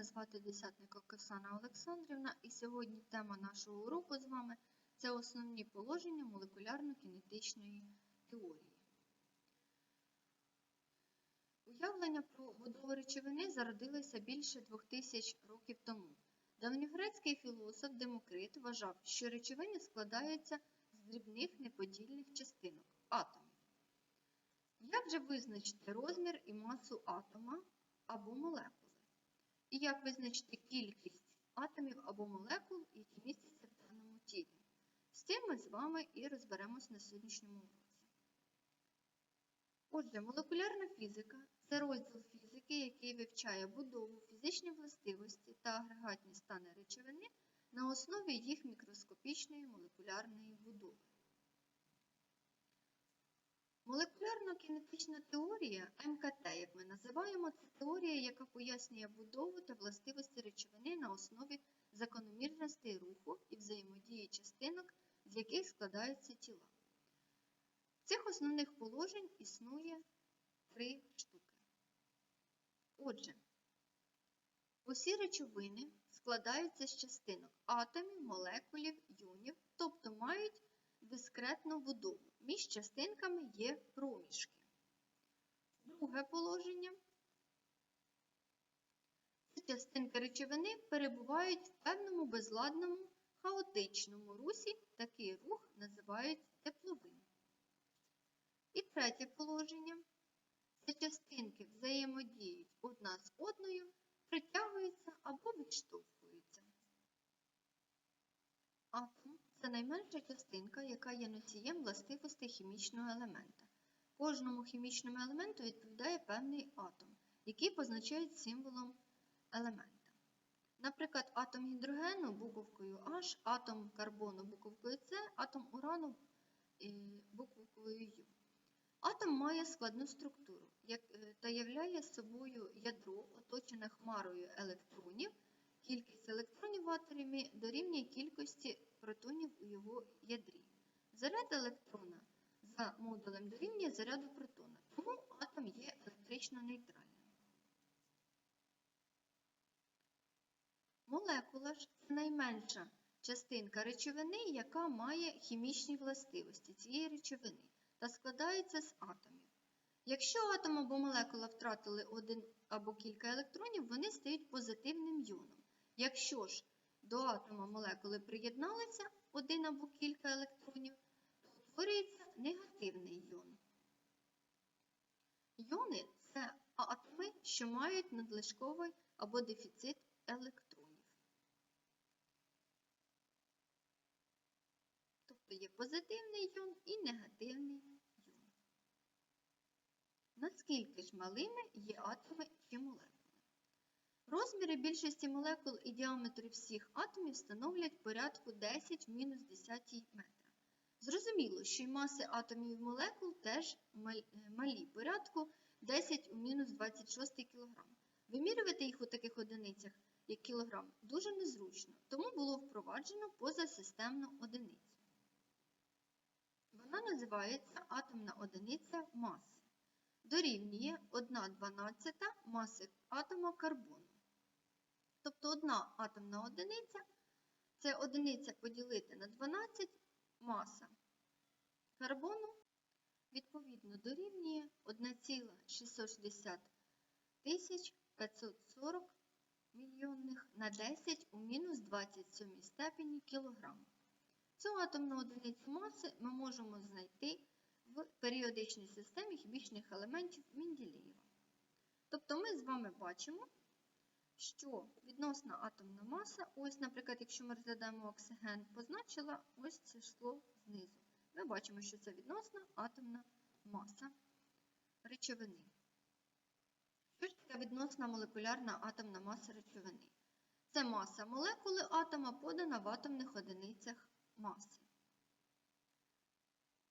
Мене звати Десятник Оксана Олександрівна, і сьогодні тема нашого уроку з вами це основні положення молекулярно-кінетичної теорії. Уявлення про будову речовини зародилося більше двох тисяч років тому. Давньогрецький філософ Демокрит вважав, що речовини складаються з дрібних неподільних частинок атомів. Як же визначити розмір і масу атома або молекули? І як визначити кількість атомів або молекул, які містяться в даному тілі? З цим ми з вами і розберемось на сьогоднішньому уроці. Отже, молекулярна фізика це розділ фізики, який вивчає будову, фізичні властивості та агрегатні стани речовини на основі їх мікроскопічної молекулярної будови. Молекулярно-кінетична теорія МКТ, як ми називаємо, це теорія, яка пояснює будову та властивості речовини на основі закономірностей руху і взаємодії частинок, з яких складаються тіла. Цих основних положень існує три штуки. Отже, усі речовини складаються з частинок атомів, молекулів, йонів, тобто мають дискретну будову. Між частинками є проміжки. Друге положення. Ці частинки речовини перебувають в певному безладному хаотичному русі. Такий рух називають тепловим. І третє положення. Ці частинки взаємодіють одна з одною, притягуються або відштовхуються. Атом це найменша частинка, яка є носієм властивостей хімічного елемента. Кожному хімічному елементу відповідає певний атом, який позначають символом елемента. Наприклад, атом гідрогену буковкою H, атом карбону буковкою С, атом урану е, буковкою Ю. Атом має складну структуру е, та являє собою ядро, оточене хмарою електронів. Кількість електронів в атомі дорівнює кількості протонів його ядрі. Заряд електрона за модулем дорівнює заряду протона, тому атом є електрично нейтральним. Молекула ж це найменша частинка речовини, яка має хімічні властивості цієї речовини та складається з атомів. Якщо атом або молекула втратили один або кілька електронів, вони стають позитивним йоном. Якщо ж до атома молекули приєдналися один або кілька електронів, то утворюється негативний йон. Йони це атоми, що мають надлишковий або дефіцит електронів. Тобто є позитивний йон і негативний йон. Наскільки ж малими є атоми чи молекули? Розміри більшості молекул і діаметри всіх атомів становлять порядку 10 в мінус 10 метра. Зрозуміло, що й маси атомів і молекул теж малі порядку 10 у мінус 26 кг. Вимірювати їх у таких одиницях, як кілограм, дуже незручно, тому було впроваджено позасистемну одиницю. Вона називається атомна одиниця маси. Дорівнює 1 дванадцята маси атома карбону. Тобто одна атомна одиниця це одиниця поділити на 12 маса карбону, відповідно, дорівнює 1,660 тисяч 540 мільйонних на 10 у мінус 27 степені кілограм. Цю атомну одиницю маси ми можемо знайти в періодичній системі хімічних елементів Менділеєва. Тобто ми з вами бачимо, що відносна атомна маса, ось, наприклад, якщо ми розглядаємо оксиген, позначила ось це число знизу. Ми бачимо, що це відносна атомна маса речовини. Що ж таке відносна молекулярна атомна маса речовини? Це маса молекули атома подана в атомних одиницях маси.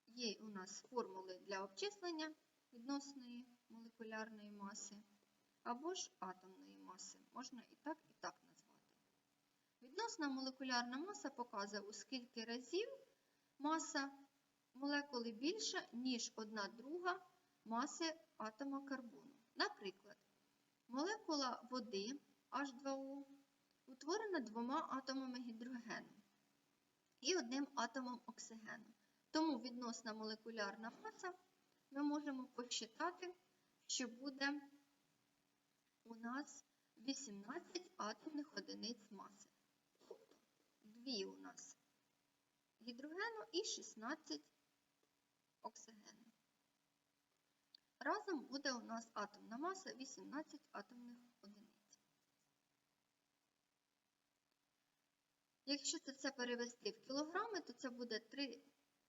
Є у нас формули для обчислення відносної молекулярної маси або ж атомної маси. Можна і так, і так назвати. Відносна молекулярна маса показує, у скільки разів маса молекули більша, ніж одна друга маси атома карбону. Наприклад, молекула води H2O, утворена двома атомами гідрогену і одним атомом оксигену. Тому відносна молекулярна маса ми можемо посчитати, що буде у нас 18 атомних одиниць маси. Тобто 2 у нас гідрогену і 16 оксигену. Разом буде у нас атомна маса 18 атомних одиниць. Якщо це все перевести в кілограми, то це буде 3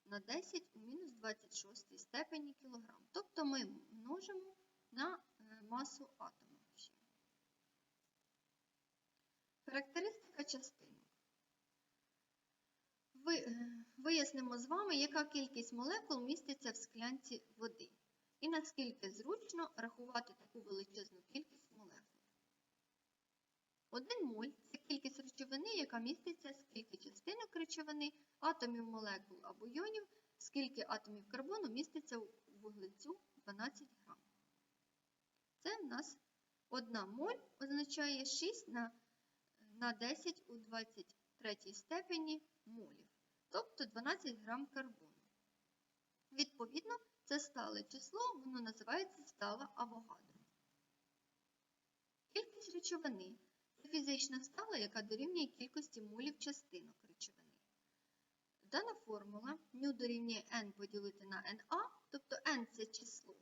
на 10 у мінус 26 степені кілограм. Тобто ми множимо на е, масу атома. Характеристика частинок. Е, вияснимо з вами, яка кількість молекул міститься в склянці води, і наскільки зручно рахувати таку величезну кількість молекул. Один моль це кількість речовини, яка міститься, скільки частинок речовини, атомів молекул або йонів, скільки атомів карбону міститься у вуглецю 12 грам. Це в нас 1 моль означає 6 на, на 10 у 23 степені молів, тобто 12 грам карбону. Відповідно, це стале число, воно називається стала Авогадро. Кількість речовини це фізична стала, яка дорівнює кількості молів частинок речовини. Дана формула μ дорівнює n поділити на NA, тобто n це число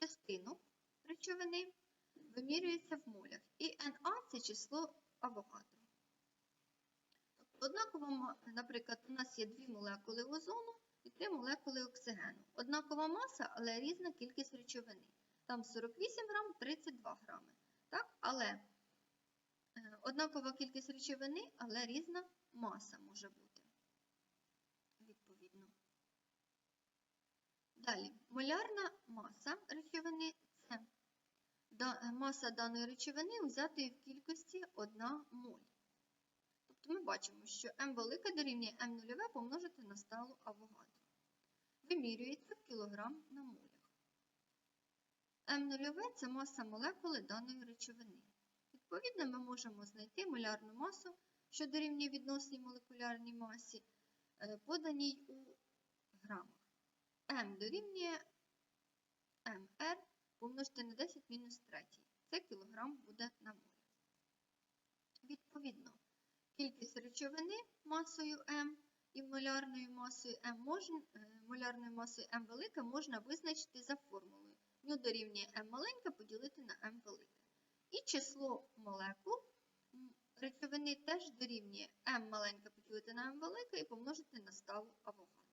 частинок речовини, вимірюється в молях, і NA це число Авогадро. Тобто, однаково, наприклад, у нас є дві молекули озону і три молекули оксигену. Однакова маса, але різна кількість речовини. Там 48 грам, 32 грами. Так? Але е, однакова кількість речовини, але різна маса може бути. Відповідно. Далі, молярна маса речовини маса даної речовини взятої в кількості 1 моль. Тобто ми бачимо, що М велике дорівнює М нульове помножити на сталу Авогадро. Вимірюється в кілограм на молях. М нульове це маса молекули даної речовини. Відповідно, ми можемо знайти молярну масу, що дорівнює відносній молекулярній масі, е, поданій у грамах. М дорівнює МР помножити на 10 мінус 3. Це кілограм буде на моль. Відповідно, кількість речовини масою М і молярною масою М можна, е, молярною масою М велика можна визначити за формулою. Ню дорівнює М маленька поділити на М велике. І число молекул речовини теж дорівнює М маленька поділити на М велике і помножити на сталу Авогадро.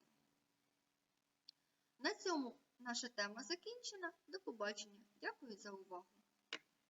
На цьому наша тема закінчена. До побачення. Дякую за увагу.